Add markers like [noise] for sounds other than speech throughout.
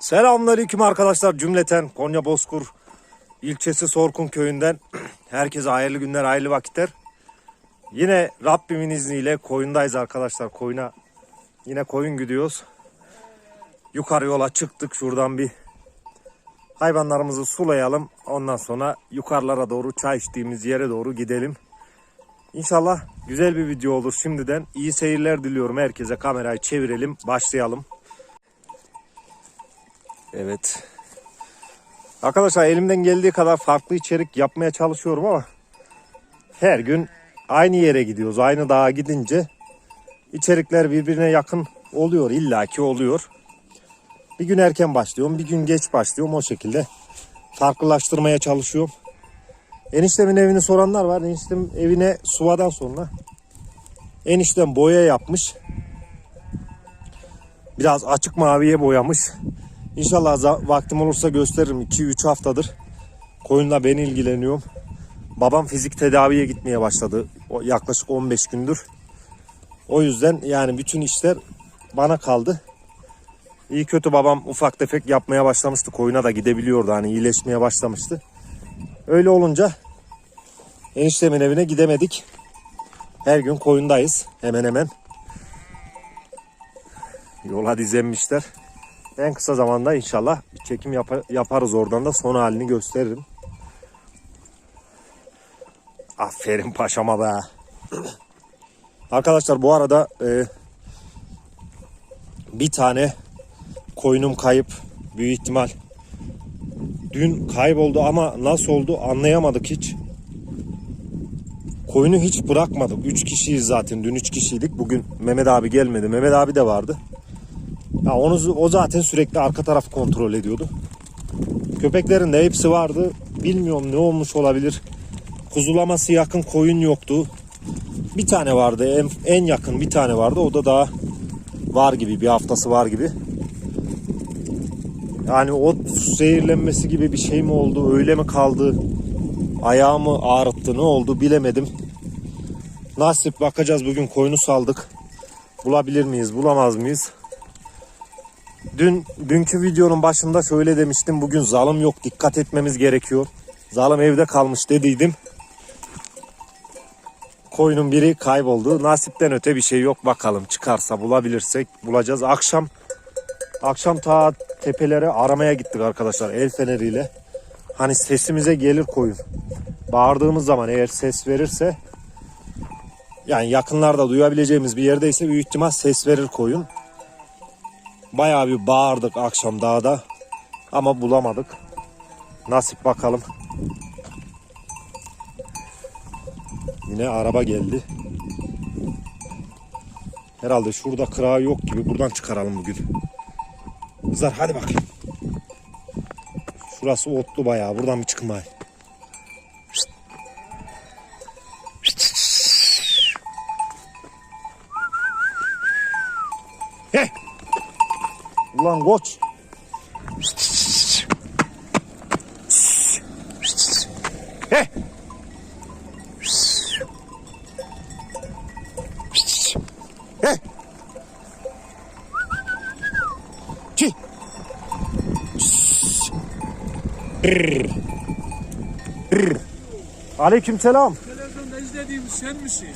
Selamünaleyküm arkadaşlar cümleten Konya Bozkur ilçesi Sorkun köyünden [clears throat] herkese hayırlı günler hayırlı vakitler. Yine Rabbimin izniyle koyundayız arkadaşlar koyuna yine koyun gidiyoruz. Yukarı yola çıktık şuradan bir hayvanlarımızı sulayalım ondan sonra yukarılara doğru çay içtiğimiz yere doğru gidelim. İnşallah güzel bir video olur şimdiden iyi seyirler diliyorum herkese kamerayı çevirelim başlayalım. Evet. Arkadaşlar elimden geldiği kadar farklı içerik yapmaya çalışıyorum ama her gün aynı yere gidiyoruz. Aynı dağa gidince içerikler birbirine yakın oluyor. illaki oluyor. Bir gün erken başlıyorum, bir gün geç başlıyorum. O şekilde farklılaştırmaya çalışıyorum. Eniştemin evini soranlar var. Eniştem evine suvadan sonra eniştem boya yapmış. Biraz açık maviye boyamış. İnşallah vaktim olursa gösteririm. 2-3 haftadır koyunla ben ilgileniyorum. Babam fizik tedaviye gitmeye başladı. Yaklaşık 15 gündür. O yüzden yani bütün işler bana kaldı. İyi kötü babam ufak tefek yapmaya başlamıştı. Koyuna da gidebiliyordu hani iyileşmeye başlamıştı. Öyle olunca eniştemin evine gidemedik. Her gün koyundayız hemen hemen. Yola dizenmişler. En kısa zamanda inşallah bir çekim yapa- yaparız oradan da son halini gösteririm. Aferin paşama be. [clears throat] Arkadaşlar bu arada e, bir tane koyunum kayıp büyük ihtimal. Dün kayboldu ama nasıl oldu anlayamadık hiç. Koyunu hiç bırakmadık. 3 kişiyiz zaten. Dün 3 kişiydik. Bugün Mehmet abi gelmedi. Mehmet abi de vardı. Ya onu o zaten sürekli arka tarafı kontrol ediyordu. Köpeklerin de hepsi vardı. Bilmiyorum ne olmuş olabilir. Kuzulaması yakın koyun yoktu. Bir tane vardı. En, en yakın bir tane vardı. O da daha var gibi. Bir haftası var gibi. Yani ot zehirlenmesi gibi bir şey mi oldu? Öyle mi kaldı? Ayağımı ağrıttı. Ne oldu bilemedim. Nasip bakacağız bugün koyunu saldık. Bulabilir miyiz? Bulamaz mıyız? Dün dünkü videonun başında şöyle demiştim. Bugün zalım yok. Dikkat etmemiz gerekiyor. Zalım evde kalmış dediydim. Koyunun biri kayboldu. Nasipten öte bir şey yok. Bakalım çıkarsa bulabilirsek bulacağız. Akşam akşam ta tepelere aramaya gittik arkadaşlar el feneriyle. Hani sesimize gelir koyun. Bağırdığımız zaman eğer ses verirse yani yakınlarda duyabileceğimiz bir yerdeyse büyük ihtimal ses verir koyun. Bayağı bir bağırdık akşam dağda ama bulamadık. Nasip bakalım. Yine araba geldi. Herhalde şurada kırağı yok gibi buradan çıkaralım bugün. Kızlar hadi bakayım. Şurası otlu bayağı buradan bir çıkın Ulan koç. Hey! Çi! Brrr. Brrr. Aleykümselam. Televizyonda izlediğimiz sen misin?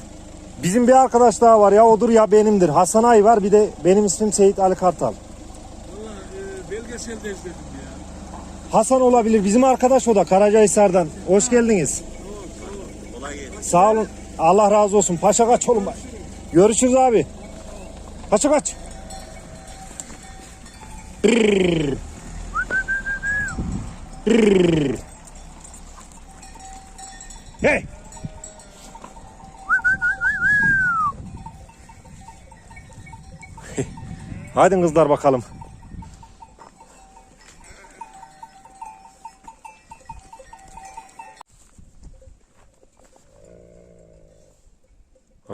Bizim bir arkadaş daha var ya odur ya benimdir. Hasan Ay var bir de benim ismim Seyit Ali Kartal. Belgeselde izledim ya. Hasan olabilir. Bizim arkadaş o da Karacahisar'dan. Hoş geldiniz. Sağ olun. Allah razı olsun. Paşa kaç oğlum. bak. Görüşürüz abi. Paşa kaç. Brrr. Brrr. Hey. Hadi kızlar bakalım.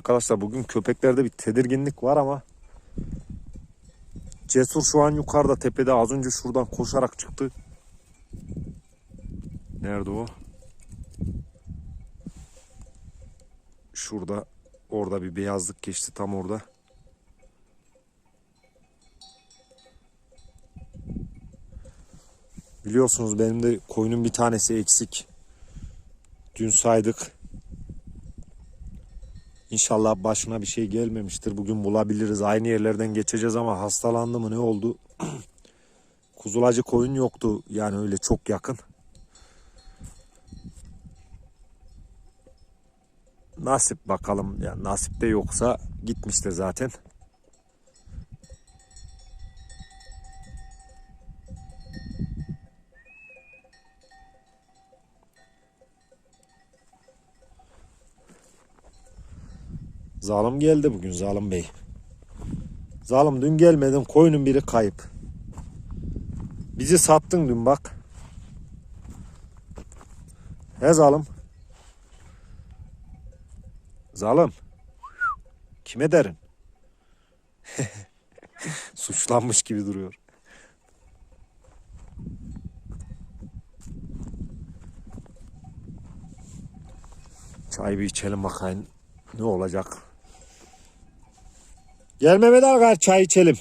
Arkadaşlar bugün köpeklerde bir tedirginlik var ama Cesur şu an yukarıda tepede az önce şuradan koşarak çıktı. Nerede o? Şurada orada bir beyazlık geçti tam orada. Biliyorsunuz benim de koyunun bir tanesi eksik. Dün saydık İnşallah başına bir şey gelmemiştir. Bugün bulabiliriz. Aynı yerlerden geçeceğiz ama hastalandı mı ne oldu? [clears throat] Kuzulacı koyun yoktu. Yani öyle çok yakın. Nasip bakalım. Yani nasip de yoksa gitmiştir zaten. Zalim geldi bugün Zalim Bey. Zalim dün gelmedin koyunun biri kayıp. Bizi sattın dün bak. He Zalim. Zalim. Kime derin? [laughs] Suçlanmış gibi duruyor. Çay bir içelim bakayım. Ne olacak? Gel Mehmet Ağa çay içelim.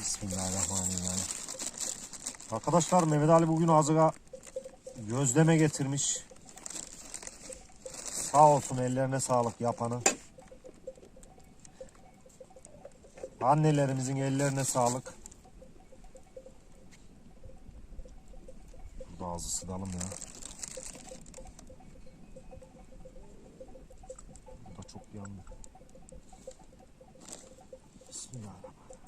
Bismillahirrahmanirrahim. Arkadaşlar Mehmet Ali bugün azıga gözleme getirmiş. Sağ olsun ellerine sağlık yapanın. Annelerimizin ellerine sağlık. Sıdalım ya. Bu da çok yandı. Bismillahirrahmanirrahim.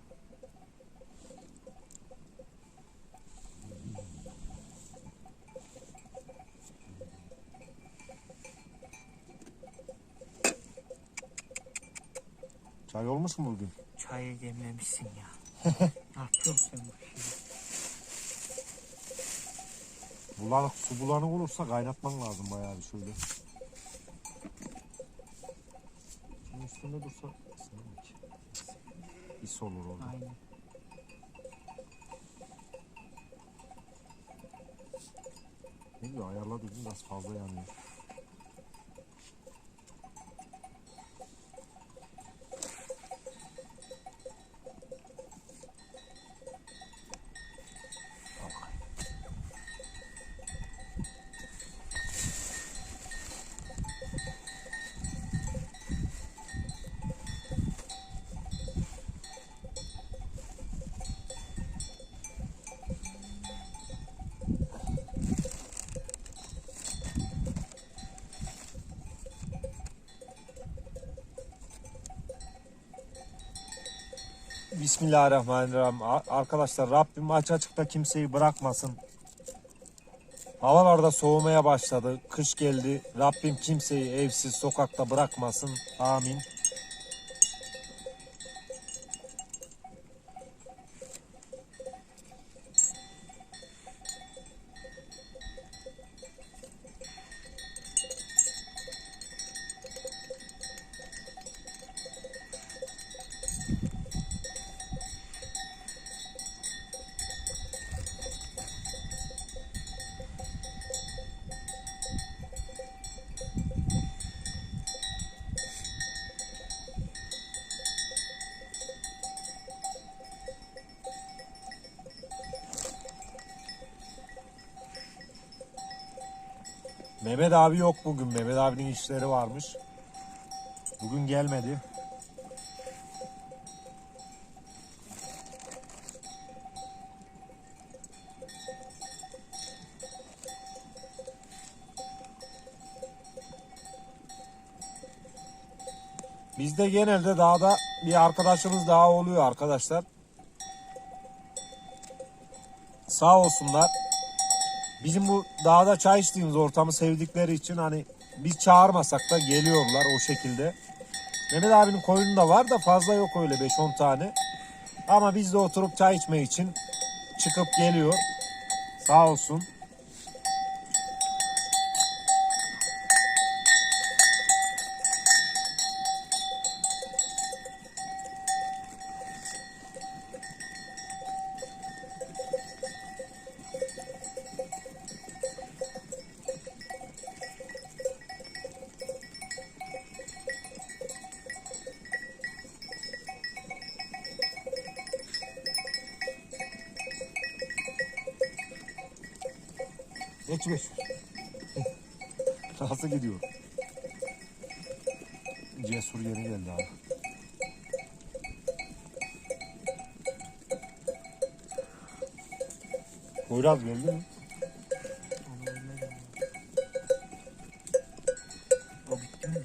Çay olmuş mu bugün? Çayı demlemişsin ya. ne [laughs] yapıyorsun sen bu işi? Bulanık, su bulanık olursa kaynatman lazım bayağı bir şöyle. Şunun üstünde dursa ısınır ki. Is olur orada. Aynen. Ne diyor ayarladı biraz fazla yanıyor. Bismillahirrahmanirrahim. Arkadaşlar Rabbim aç açıkta kimseyi bırakmasın. Havalarda soğumaya başladı. Kış geldi. Rabbim kimseyi evsiz sokakta bırakmasın. Amin. Mehmet abi yok bugün. Mehmet abinin işleri varmış. Bugün gelmedi. Bizde genelde dağda bir arkadaşımız daha oluyor arkadaşlar. Sağ olsunlar. Bizim bu dağda çay içtiğimiz ortamı sevdikleri için hani biz çağırmasak da geliyorlar o şekilde. Mehmet abinin koyunu da var da fazla yok öyle 5-10 tane. Ama biz de oturup çay içmek için çıkıp geliyor. Sağ olsun. Ekmek. Nasıl gidiyor? Cesur yeni geldi abi. Poyraz geldi mi? O bitti mi?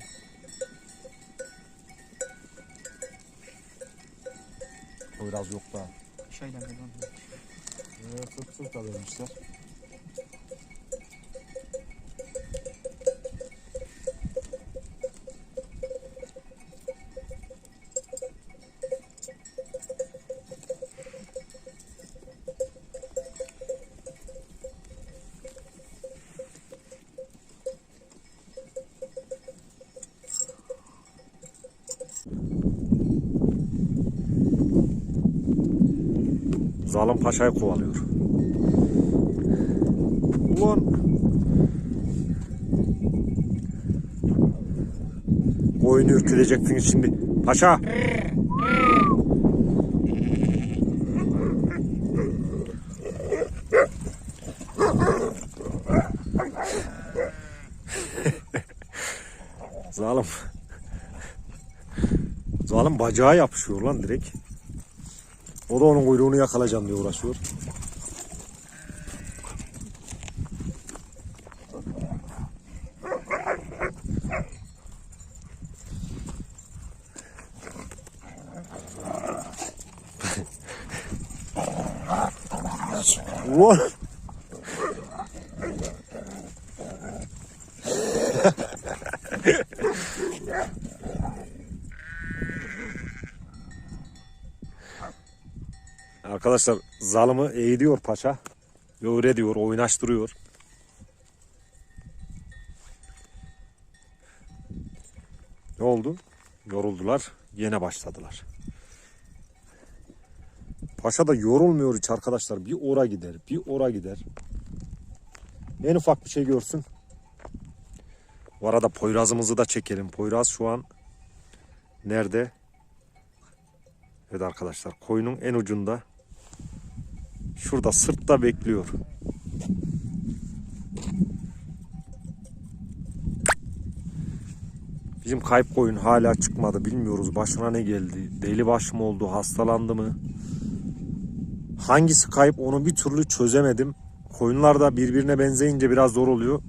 Poyraz yok daha. Şeyden gelen. Evet, sırt sırta vermişler. Zalim Paşa'yı kovalıyor. Ulan. Koyunu ürkütecektiniz şimdi. Paşa. [laughs] Zalim. Zalim bacağı yapışıyor lan direkt. O da onun kuyruğunu yakalayacağım diye uğraşıyor. Ulan. Arkadaşlar zalımı eğiliyor paşa. Ve öyle diyor, oynaştırıyor. Ne oldu? Yoruldular. Yine başladılar. Paşa da yorulmuyor hiç arkadaşlar. Bir ora gider, bir ora gider. En ufak bir şey görsün. Bu arada Poyraz'ımızı da çekelim. Poyraz şu an nerede? Evet arkadaşlar koyunun en ucunda. Şurada sırtta bekliyor. Bizim kayıp koyun hala çıkmadı. Bilmiyoruz başına ne geldi. Deli baş mı oldu? Hastalandı mı? Hangisi kayıp onu bir türlü çözemedim. Koyunlar da birbirine benzeyince biraz zor oluyor.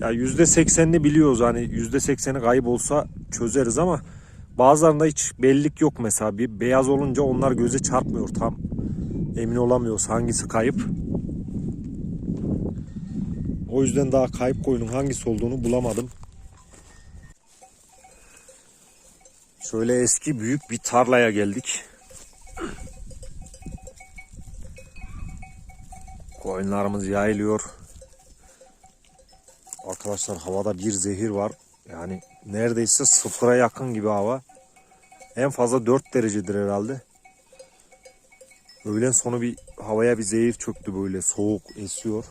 Ya %80'ini biliyoruz hani %80'i kayıp olsa çözeriz ama bazılarında hiç bellik yok mesela. Bir beyaz olunca onlar göze çarpmıyor tam. Emin olamıyoruz hangisi kayıp. O yüzden daha kayıp koyunun hangisi olduğunu bulamadım. Şöyle eski büyük bir tarlaya geldik. Koyunlarımız yayılıyor. Arkadaşlar havada bir zehir var. Yani neredeyse sıfıra yakın gibi hava. En fazla 4 derecedir herhalde. Öğlen sonu bir havaya bir zehir çöktü böyle soğuk esiyor.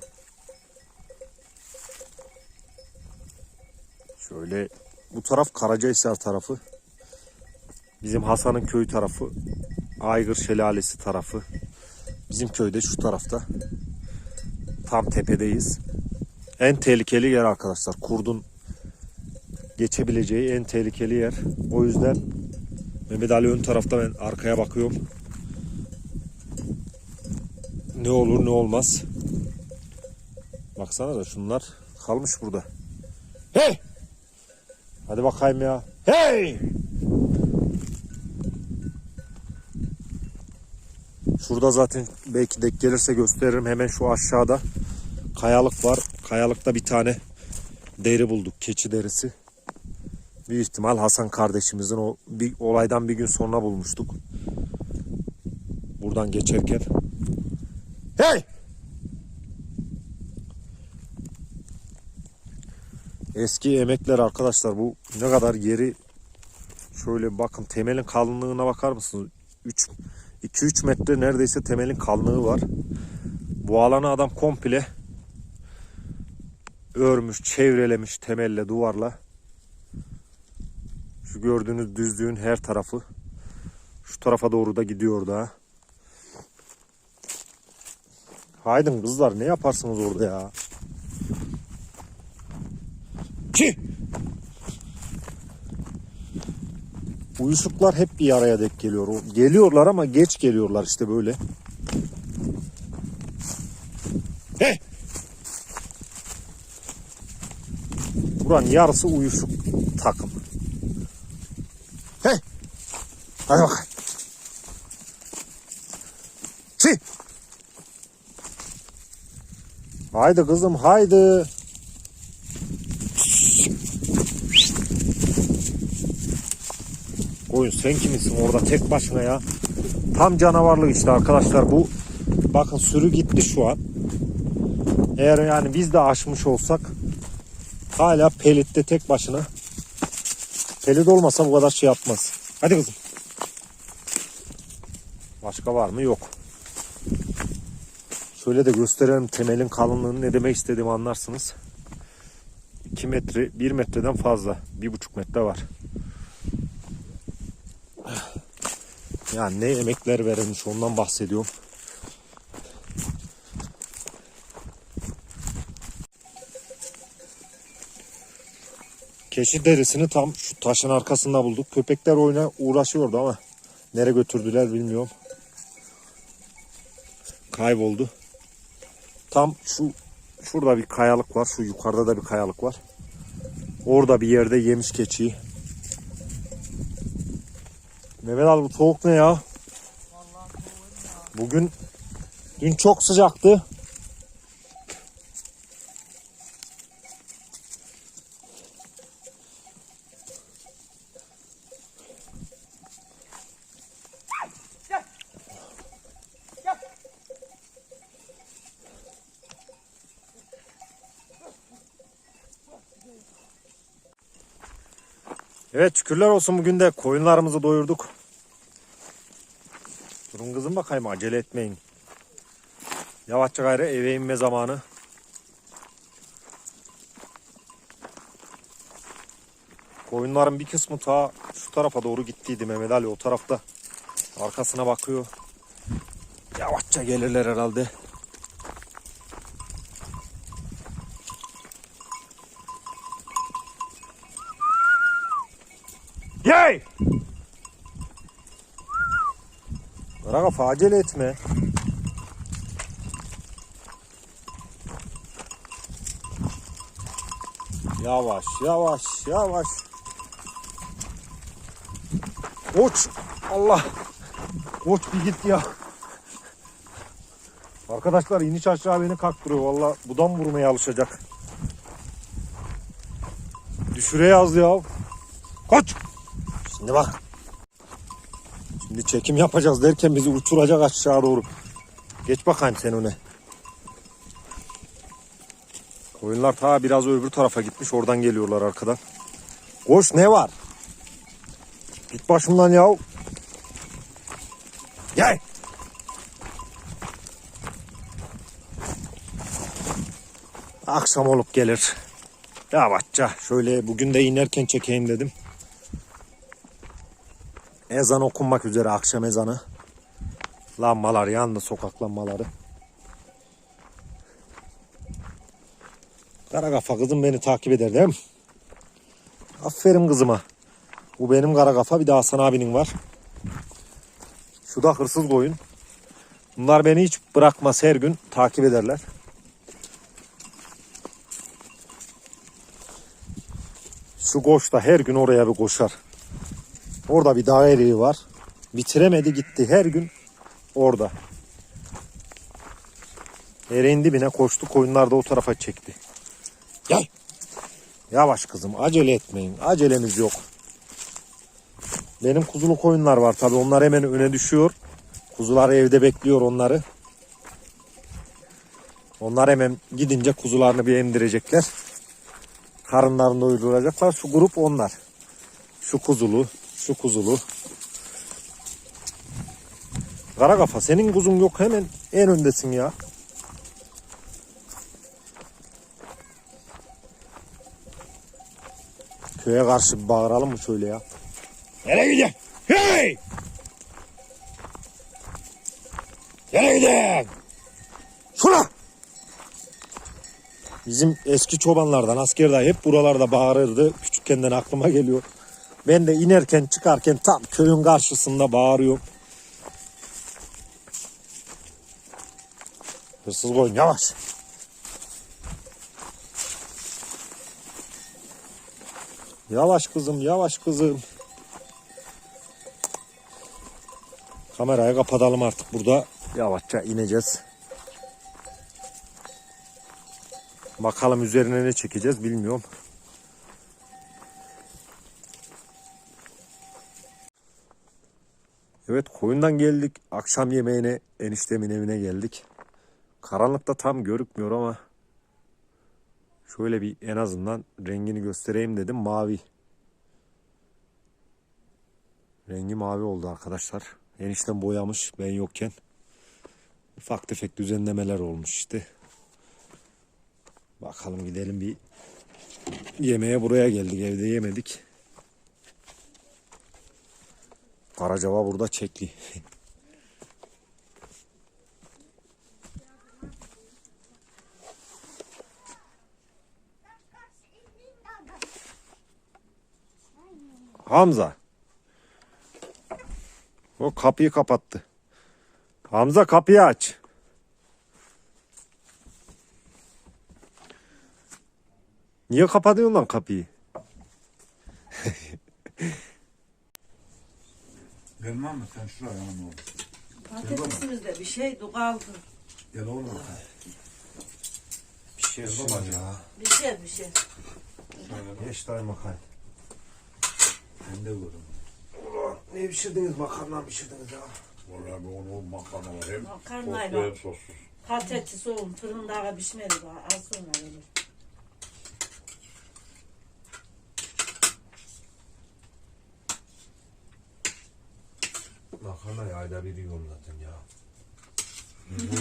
Şöyle bu taraf Karacahisar tarafı. Bizim Hasan'ın köy tarafı. Aygır Şelalesi tarafı. Bizim köyde şu tarafta. Tam tepedeyiz. En tehlikeli yer arkadaşlar. Kurdun geçebileceği en tehlikeli yer. O yüzden Mehmet Ali ön tarafta ben arkaya bakıyorum. Ne olur ne olmaz. Baksana da şunlar kalmış burada. Hey! Hadi bakayım ya. Hey! Şurada zaten belki denk gelirse gösteririm. Hemen şu aşağıda kayalık var. Kayalıkta bir tane deri bulduk. Keçi derisi. Büyük ihtimal Hasan kardeşimizin o bir olaydan bir gün sonra bulmuştuk. Buradan geçerken. Hey! Eski emekler arkadaşlar bu ne kadar yeri şöyle bakın temelin kalınlığına bakar mısınız? 3 2-3 metre neredeyse temelin kalınlığı var. Bu alanı adam komple örmüş, çevrelemiş temelle, duvarla. Şu gördüğünüz düzlüğün her tarafı. Şu tarafa doğru da gidiyor daha. Haydin kızlar ne yaparsınız orada ya? Ki! Uyuşuklar hep bir araya dek geliyor. Geliyorlar ama geç geliyorlar işte böyle. He! Buranın yarısı uyuşuk takım. He! Hadi bakalım. Haydi kızım haydi. Koyun sen kimsin orada tek başına ya? Tam canavarlık işte arkadaşlar bu. Bakın sürü gitti şu an. Eğer yani biz de aşmış olsak hala pelitte tek başına. Pelit olmasa bu kadar şey yapmaz. Hadi kızım. Başka var mı? Yok. Şöyle de gösterelim temelin kalınlığını ne demek istediğimi anlarsınız. 2 metre 1 metreden fazla. 1,5 metre var. Yani ne emekler verilmiş ondan bahsediyorum. Keçi derisini tam şu taşın arkasında bulduk. Köpekler oyuna uğraşıyordu ama nereye götürdüler bilmiyorum. Kayboldu. Tam şu şurada bir kayalık var. Şu yukarıda da bir kayalık var. Orada bir yerde yemiş keçiyi. Mehmet abi bu soğuk ne ya? Bugün dün çok sıcaktı. Evet şükürler olsun bugün de koyunlarımızı doyurduk. Durun kızım bakayım acele etmeyin. Yavaşça gayrı eve inme zamanı. Koyunların bir kısmı ta şu tarafa doğru gittiydi Mehmet Ali o tarafta. Arkasına bakıyor. Yavaşça gelirler herhalde. Kara kafa acele etme. Yavaş, yavaş, yavaş. Uç. Allah. Uç bir git ya. Arkadaşlar iniş aşağı beni kaktırıyor. Valla budan vurmaya alışacak. Düşüre yaz ya. Koç. Şimdi bak. Çekim yapacağız derken bizi uçuracak aşağı doğru. Geç bakayım sen öne. Koyunlar ta biraz öbür tarafa gitmiş. Oradan geliyorlar arkadan. Koş ne var? Git başımdan yav. Gel. Akşam olup gelir. Yavaşça şöyle bugün de inerken çekeyim dedim. Ezan okunmak üzere akşam ezanı. Lambalar yandı sokak lambaları. Kara kafa kızım beni takip eder değil mi? Aferin kızıma. Bu benim kara kafa bir de Hasan abinin var. Şu da hırsız koyun. Bunlar beni hiç bırakmaz her gün takip ederler. Şu koş da her gün oraya bir koşar. Orada bir dağ eriği var. Bitiremedi gitti her gün orada. Ereğin dibine koştu koyunlar da o tarafa çekti. Gel. Yavaş kızım acele etmeyin. Acelemiz yok. Benim kuzulu koyunlar var tabi onlar hemen öne düşüyor. Kuzular evde bekliyor onları. Onlar hemen gidince kuzularını bir emdirecekler. Karınlarını doyuracaklar. Şu grup onlar. Şu kuzulu, şu kuzulu. Kara kafa senin kuzun yok hemen en öndesin ya. Köye karşı bir bağıralım mı şöyle ya? Nereye gidiyorsun? Hey! Nereye gidiyorsun? Şuna! Bizim eski çobanlardan asker dayı hep buralarda bağırırdı. Küçükkenden aklıma geliyor. Ben de inerken çıkarken tam köyün karşısında bağırıyorum. Hırsız koyun yavaş. Yavaş kızım yavaş kızım. Kamerayı kapatalım artık burada. Yavaşça ineceğiz. Bakalım üzerine ne çekeceğiz bilmiyorum. Evet koyundan geldik. Akşam yemeğine eniştemin evine geldik. Karanlıkta tam görükmüyor ama şöyle bir en azından rengini göstereyim dedim. Mavi. Rengi mavi oldu arkadaşlar. Eniştem boyamış ben yokken. Ufak tefek düzenlemeler olmuş işte. Bakalım gidelim bir yemeğe buraya geldik evde yemedik. Karacava burada çekli. [laughs] Hamza. O kapıyı kapattı. Hamza kapıyı aç. Niye kapatıyorsun lan kapıyı? Gelmem mi sen şuraya yanıma oğlum. Patatesimizde bir şey kaldı. Gel oğlum. Pişir baba ya. Bir şey bir şey. Geç dayı makarna. Ben de görüm. Ne pişirdiniz makarna mı pişirdiniz ya? Vallahi bu onu makarna var hem Makarnayla. soslu hem sossuz. Patates oğlum fırında pişmedi daha. Az sonra gelir. Makarna ayda bir yiyorum zaten ya. [laughs]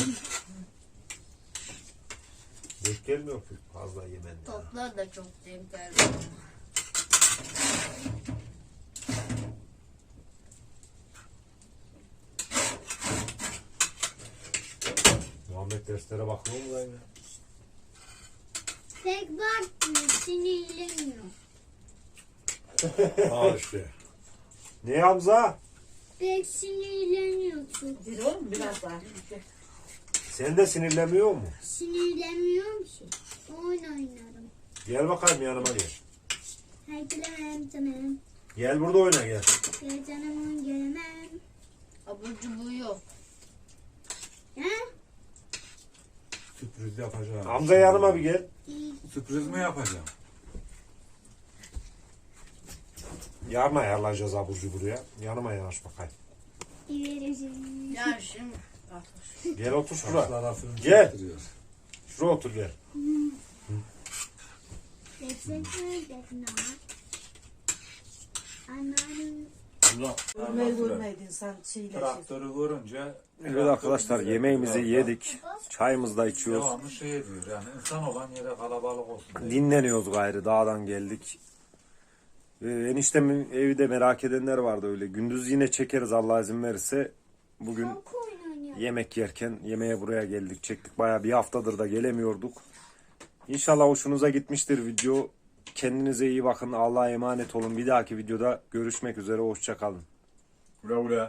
Denk gelmiyor ki fazla yemen ya. Toplar da çok denk geldi. Muhammed derslere bakıyor mu lan ya? Tek bakmıyor, sinirleniyor. [laughs] Al işte. Ne Hamza? Pek sinirleniyorsun. Bir oğlum biraz daha. Sen de sinirlenmiyor mu? Sinirlenmiyorum ki. Oyun oynarım. Gel bakayım yanıma gel. Haydi lan canım. Gel burada oyna gel. Gel canım oyun gelemem. Abur cubur yok. Ha? Sürpriz yapacağım. Hamza yanıma bir gel. İyi. Sürpriz mi yapacağım? Yarın ayarlayacağız aburcu buraya. Yanıma yanaş bakayım. Ya şimdi Gel otur şuraya. Gel. Şuraya otur gel. Destek ama. Anneannem Görmeyi görmeydin sen şeyle şey. Traktörü görünce Evet arkadaşlar yemeğimizi yedik. Çayımızı da içiyoruz. devamlı şey diyor yani insan olan yere kalabalık olsun. diye. Dinleniyoruz gayrı dağdan geldik. Ee, eniştemin evi de merak edenler vardı öyle. Gündüz yine çekeriz Allah izin verirse. Bugün yemek yerken yemeğe buraya geldik çektik. Baya bir haftadır da gelemiyorduk. İnşallah hoşunuza gitmiştir video. Kendinize iyi bakın. Allah'a emanet olun. Bir dahaki videoda görüşmek üzere. Hoşçakalın. Güle güle.